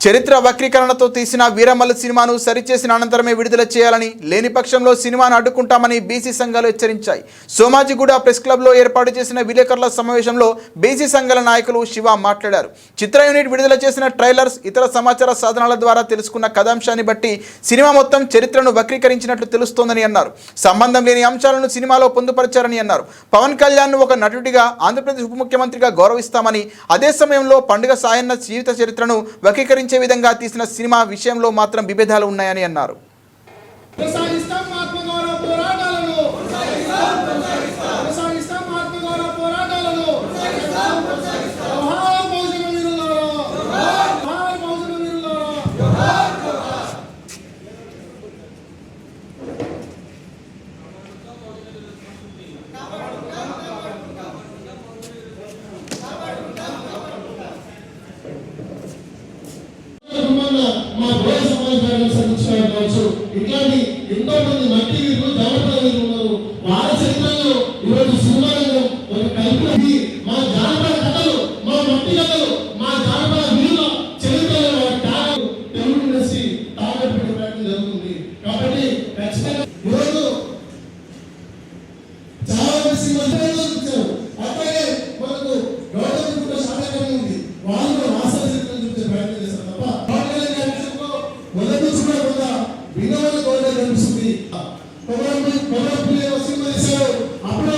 చరిత్ర వక్రీకరణతో తీసిన వీరమల్లు సినిమాను సరిచేసిన అనంతరమే విడుదల చేయాలని లేని పక్షంలో సినిమాను అడ్డుకుంటామని బీసీ సంఘాలు హెచ్చరించాయి. సోమాజిగూడ ప్రెస్ క్లబ్లో ఏర్పాటు చేసిన విలేకరుల సమావేశంలో బీసీ సంఘాల నాయకులు శివ మాట్లాడారు. చిత్ర యూనిట్ విడుదల చేసిన ట్రైలర్స్ ఇతర సమాచార సాధనాల ద్వారా తెలుసుకున్న కథాంశాన్ని బట్టి సినిమా మొత్తం చరిత్రను వక్రీకరించినట్లు తెలుస్తోందని అన్నారు. సంబంధం లేని అంశాలను సినిమాలో పొందుపరిచారని అన్నారు. పవన్ కళ్యాణ్ ఒక నటుడిగా ఆంధ్రప్రదేశ్ ఉప ముఖ్యమంత్రిగా గౌరవిస్తామని అదే సమయంలో పండుగ సాయన్న జీవిత చరిత్రను వక్రీకరించి విధంగా తీసిన సినిమా విషయంలో మాత్రం విభేదాలు ఉన్నాయని అన్నారు. ఇట్లాంటి ఎంతో మంది మట్టి వీరులు జానపద వీరులు ఉన్నారు. వాళ్ళ చరిత్రలో ఈరోజు సినిమాలను ఒక కలిపి మా జానపద కథలు మా మట్టి కథలు మా జానపద వీరుల చరిత్రలో వారి త్యాగం తెలుగు ఇండస్ట్రీ తాగట్టు పెట్టే ప్రయత్నం జరుగుతుంది. కాబట్టి ఖచ్చితంగా ఈరోజు చాలా cinema భిన్నమైన గౌరవం కనిపిస్తుంది పొగడపల్లి పొగడపల్లి ఏమో సినిమా తీశారు అప్పుడు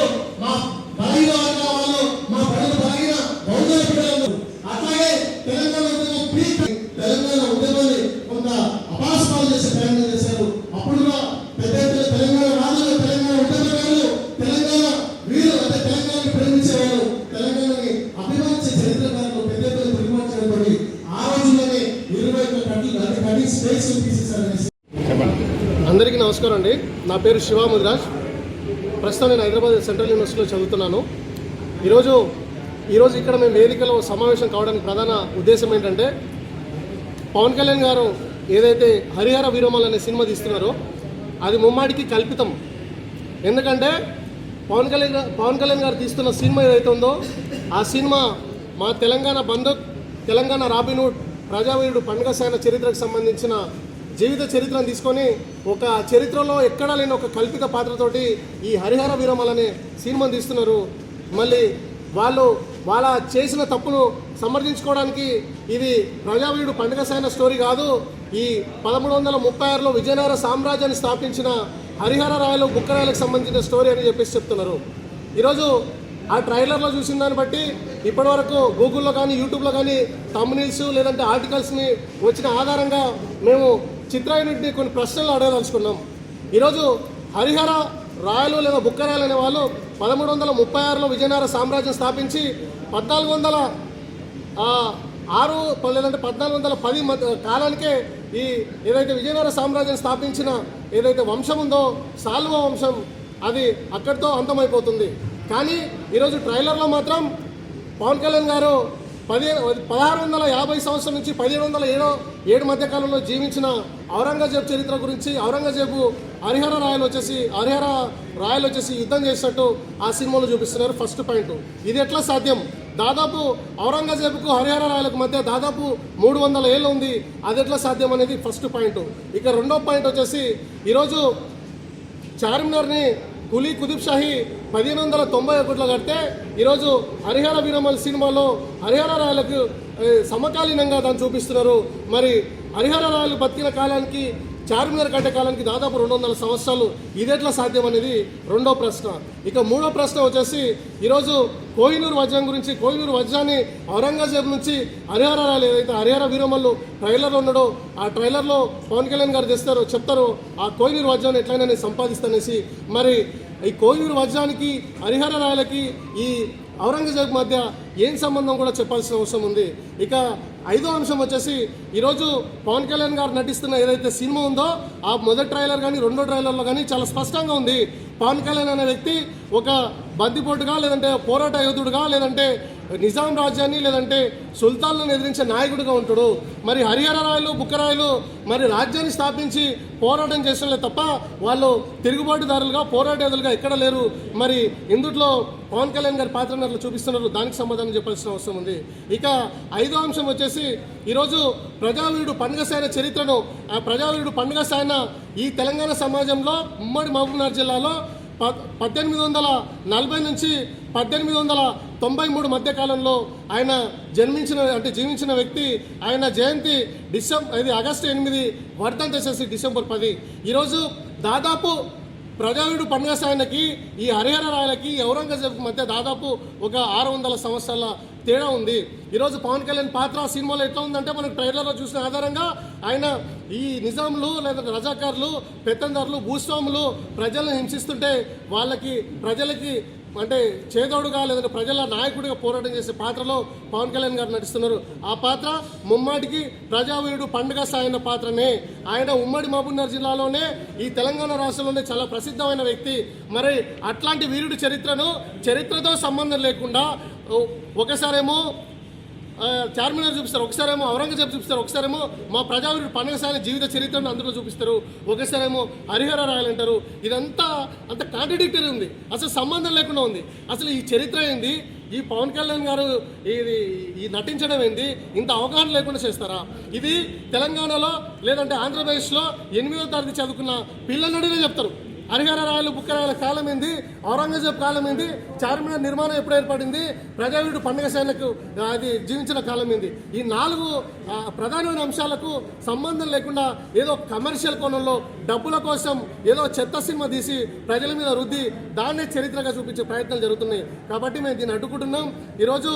నమస్కారం అండి. నా పేరు శివ ముదిరాజ్. ప్రస్తుతం నేను హైదరాబాద్ సెంట్రల్ యూనివర్సిటీలో చదువుతున్నాను. ఈరోజు ఈరోజు ఇక్కడ మేము వేదికలో సమావేశం కావడానికి ప్రధాన ఉద్దేశం ఏంటంటే పవన్ కళ్యాణ్ గారు ఏదైతే హరిహర వీరమల్ అనే సినిమా తీస్తున్నారో అది ముమ్మాడికి కల్పితం. ఎందుకంటే పవన్ కళ్యాణ్ పవన్ కళ్యాణ్ గారు తీస్తున్న సినిమా ఏదైతే ఉందో ఆ సినిమా మా తెలంగాణ బంధు తెలంగాణ రాబినూడ్ ప్రజావీరుడు పండుగ సేన చరిత్రకు సంబంధించిన జీవిత చరిత్రను తీసుకొని ఒక చరిత్రలో ఎక్కడా లేని ఒక కల్పిత పాత్రతోటి ఈ హరిహర వీరమల్ అనే సినిమాను తీస్తున్నారు. మళ్ళీ వాళ్ళు వాళ్ళ చేసిన తప్పును సమర్థించుకోవడానికి ఇది ప్రజావీయుడు పండుగ సైన స్టోరీ కాదు. ఈ పదమూడు వందల ముప్పై ఆరులో విజయనగర సామ్రాజ్యాన్ని స్థాపించిన హరిహర రాయలు బుక్కరాయలకు సంబంధించిన స్టోరీ అని చెప్పేసి చెప్తున్నారు. ఈరోజు ఆ ట్రైలర్లో చూసిన దాన్ని బట్టి ఇప్పటివరకు గూగుల్లో కానీ యూట్యూబ్లో కానీ తమ్నీల్స్ లేదంటే ఆర్టికల్స్ని వచ్చిన ఆధారంగా మేము చిత్ర కొన్ని ప్రశ్నలు అడగదలుచుకున్నాం. ఈరోజు హరిహర రాయలు లేదా బుక్కరాయలు అనే వాళ్ళు పదమూడు వందల ముప్పై ఆరులో విజయనగర సామ్రాజ్యం స్థాపించి పద్నాలుగు వందల ఆరు లేదంటే పద్నాలుగు వందల పది మధ్య కాలానికే ఈ ఏదైతే విజయనగర సామ్రాజ్యం స్థాపించిన ఏదైతే వంశం ఉందో సాల్వ వంశం అది అక్కడితో అంతమైపోతుంది. కానీ ఈరోజు ట్రైలర్లో మాత్రం పవన్ కళ్యాణ్ గారు పదిహేను పదహారు వందల యాభై సంవత్సరం నుంచి పదిహేడు వందల ఏడో ఏడు మధ్యకాలంలో జీవించిన ఔరంగజేబ్ చరిత్ర గురించి ఔరంగజేబు హరిహర రాయలు వచ్చేసి హరిహర రాయలు వచ్చేసి యుద్ధం చేసినట్టు ఆ సినిమాలో చూపిస్తున్నారు ఫస్ట్ పాయింట్. ఇది ఎట్లా సాధ్యం? దాదాపు ఔరంగజేబుకు హరిహర రాయలకు మధ్య దాదాపు మూడు వందల ఏళ్ళు ఉంది. అది ఎట్లా సాధ్యం అనేది ఫస్ట్ పాయింట్. ఇక రెండో పాయింట్ వచ్చేసి ఈరోజు చార్మినార్ని కులీ కుతుబ్షాహి పదిహేను వందల తొంభై ఒకటిలో కడితే ఈరోజు హరిహర వీరమల్ సినిమాలో హరిహర రాయలకు సమకాలీనంగా దాన్ని చూపిస్తున్నారు. మరి హరిహర రాయలు బతికిన కాలానికి చార్మినార్ కట్టే కాలానికి దాదాపు రెండు వందల సంవత్సరాలు ఇదెట్లా సాధ్యం అనేది రెండో ప్రశ్న. ఇక మూడో ప్రశ్న వచ్చేసి ఈరోజు కోహినూరు వజ్రం గురించి కోహినూరు వజ్రాన్ని ఔరంగజేబ్ నుంచి హరిహర రాయలు ఏదైతే హరిహర వీరమల్లు ట్రైలర్లో ఉన్నాడో ఆ ట్రైలర్లో పవన్ కళ్యాణ్ గారు తెస్తారు చెప్తారు ఆ కోహినూరు వజ్రాన్ని ఎట్లయినా నేను సంపాదిస్తానేసి. మరి ఈ కోహినూరు వజ్రానికి హరిహర రాయలకి ఈ ఔరంగజేబ్ మధ్య ఏం సంబంధం కూడా చెప్పాల్సిన అవసరం ఉంది. ఇక ఐదో అంశం వచ్చేసి ఈరోజు పవన్ కళ్యాణ్ గారు నటిస్తున్న ఏదైతే సినిమా ఉందో ఆ మొదటి ట్రైలర్ కానీ రెండో ట్రైలర్లో కానీ చాలా స్పష్టంగా ఉంది. పవన్ కళ్యాణ్ అనే వ్యక్తి ఒక బందిపోటుగా లేదంటే పోరాట యోధుడుగా లేదంటే నిజాం రాజ్యాన్ని లేదంటే సుల్తాన్లను ఎదిరించే నాయకుడిగా ఉంటాడు. మరి హరిహర రాయలు బుక్కరాయలు మరి రాజ్యాన్ని స్థాపించి పోరాటం చేసిన తప్ప వాళ్ళు తిరుగుబాటుదారులుగా పోరాటేదులుగా ఎక్కడ లేరు. మరి ఇందుట్లో పవన్ కళ్యాణ్ గారి పాత్రను అట్లా చూపిస్తున్నారు. దానికి సమాధానం చెప్పాల్సిన అవసరం ఉంది. ఇక ఐదో అంశం వచ్చేసి ఈరోజు ప్రజావీరుడు పండుగ సాయన చరిత్రను ఆ ప్రజావీరుడు పండుగ సాయన ఈ తెలంగాణ సమాజంలో ఉమ్మడి మహబూబ్నగర్ జిల్లాలో పద్దెనిమిది వందల నలభై నుంచి పద్దెనిమిది వందల తొంభై మూడు మధ్య కాలంలో ఆయన జన్మించిన అంటే జీవించిన వ్యక్తి ఆయన జయంతి డిసెంబర్ ఇది ఆగస్టు ఎనిమిది వర్ధంత చేసి డిసెంబర్ పది. ఈరోజు దాదాపు ప్రజావిడు పండుగ ఈ హరిహర రాయలకి ఔరంగజేబ్ మధ్య దాదాపు ఒక ఆరు వందల సంవత్సరాల తేడా ఉంది. ఈరోజు పవన్ కళ్యాణ్ పాత్ర సినిమాలో ఎట్లా ఉందంటే మనకు ట్రైలర్లో చూసిన ఆధారంగా ఆయన ఈ నిజాంలు లేదా రజాకారులు పెత్తందారులు భూస్వాములు ప్రజలను హింసిస్తుంటే వాళ్ళకి ప్రజలకి అంటే చేదోడుగా లేదంటే ప్రజల నాయకుడిగా పోరాటం చేసే పాత్రలో పవన్ కళ్యాణ్ గారు నటిస్తున్నారు. ఆ పాత్ర ముమ్మాటికి ప్రజావీరుడు పండుగ సాయన పాత్రనే. ఆయన ఉమ్మడి మహబూబ్నగర్ జిల్లాలోనే ఈ తెలంగాణ రాష్ట్రంలోనే చాలా ప్రసిద్ధమైన వ్యక్తి. మరి అట్లాంటి వీరుడి చరిత్రను చరిత్రతో సంబంధం లేకుండా ఒకసారేమో చార్మినార్ చూపిస్తారు. ఒకసారేమో ఔరంగజేబ్ చూపిస్తారు. ఒకసారేమో మా ప్రజావీరుడు పండుగ జీవిత చరిత్రను అందులో చూపిస్తారు. ఒకసారేమో హరిహర రాయలు అంటారు. ఇదంతా అంత కాంట్రడిక్టరీ ఉంది. అసలు సంబంధం లేకుండా ఉంది. అసలు ఈ చరిత్ర ఏంది? ఈ పవన్ కళ్యాణ్ గారు ఇది ఈ నటించడం ఏంది? ఇంత అవగాహన లేకుండా చేస్తారా? ఇది తెలంగాణలో లేదంటే ఆంధ్రప్రదేశ్లో ఎనిమిదో తరగతి చదువుకున్న పిల్లలడినే చెప్తారు. హరిహర రాయలు బుక్కరాయల కాలం ఏంది ఔరంగజేబ్ కాలం ఏంది చార్మినార్ నిర్మాణం ఎప్పుడు ఏర్పడింది? ప్రజావీడు పండగ సేనకు అది జీవించిన కాలం ఏంది ఈ నాలుగు ప్రధానమైన అంశాలకు సంబంధం లేకుండా ఏదో కమర్షియల్ కోణంలో డబ్బుల కోసం ఏదో చెత్త సినిమా తీసి ప్రజల మీద రుద్ది దాన్నే చరిత్రగా చూపించే ప్రయత్నాలు జరుగుతున్నాయి. కాబట్టి మేము దీన్ని అడ్డుకుంటున్నాం. ఈరోజు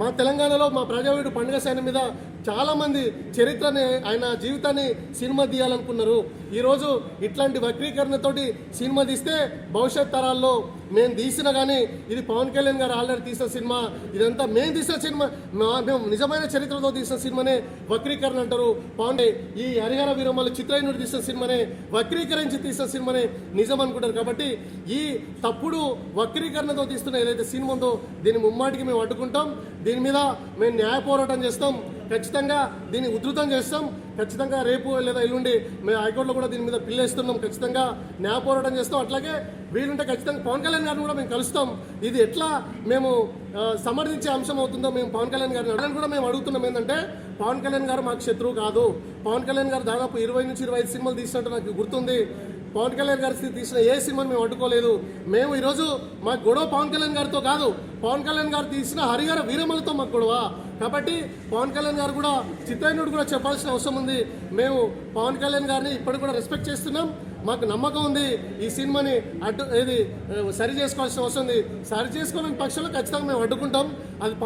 మా తెలంగాణలో మా ప్రజావీడు పండుగ సైన్యం మీద చాలామంది చరిత్రని ఆయన జీవితాన్ని సినిమా తీయాలనుకున్నారు. ఈరోజు ఇట్లాంటి వక్రీకరణతోటి సినిమా తీస్తే భవిష్యత్ తరాల్లో మేము తీసిన కానీ ఇది పవన్ కళ్యాణ్ గారు ఆల్రెడీ తీసిన సినిమా ఇదంతా మేము తీసిన సినిమా మా- మేము నిజమైన చరిత్రతో తీసిన సినిమానే వక్రీకరణ అంటారు. పవన్ ఈ హరిహర వీరమ్మలు చిత్రయునుడు తీసిన సినిమానే వక్రీకరించి తీసిన సినిమానే నిజం అనుకుంటారు. కాబట్టి ఈ తప్పుడు వక్రీకరణతో తీస్తున్న ఏదైతే సినిమా ఉందో దీన్ని ముమ్మాటికి మేము అడ్డుకుంటాం. దీని మీద మేము న్యాయ పోరాటం చేస్తాం. ఖచ్చితంగా దీన్ని ఉధృతం చేస్తాం. ఖచ్చితంగా రేపు లేదా ఎల్లుండి మేము హైకోర్టులో కూడా దీని మీద పిల్లేస్తున్నాం. ఖచ్చితంగా న్యాయ పోరాటం చేస్తాం. అట్లాగే వీలుంటే ఖచ్చితంగా పవన్ కళ్యాణ్ గారిని కూడా మేము కలుస్తాం. ఇది ఎట్లా మేము సమర్థించే అంశం అవుతుందో మేము పవన్ కళ్యాణ్ గారిని అడగడానికి కూడా మేము అడుగుతున్నాం. ఏంటంటే పవన్ కళ్యాణ్ గారు మాకు శత్రువు కాదు. పవన్ కళ్యాణ్ గారు దాదాపు ఇరవై నుంచి ఇరవై ఐదు సినిమాలు తీసినట్టు నాకు గుర్తుంది. పవన్ కళ్యాణ్ గారి తీసిన ఏ సినిమాని మేము అడ్డుకోలేదు మేము ఈరోజు మా గొడవ పవన్ కళ్యాణ్ గారితో కాదు పవన్ కళ్యాణ్ గారు తీసిన హరిహర వీరమలతో మాకు గొడవ. కాబట్టి పవన్ కళ్యాణ్ గారు కూడా చిత్రైనుడు కూడా చెప్పాల్సిన అవసరం ఉంది. మేము పవన్ కళ్యాణ్ గారిని ఇప్పటికి కూడా రెస్పెక్ట్ చేస్తున్నాం. మాకు నమ్మకం ఉంది ఈ సినిమాని అడ్డు ఇది సరి చేసుకోవాల్సిన అవసరం ఉంది. సరి చేసుకోలేని పక్షంలో ఖచ్చితంగా మేము అడ్డుకుంటాం. అది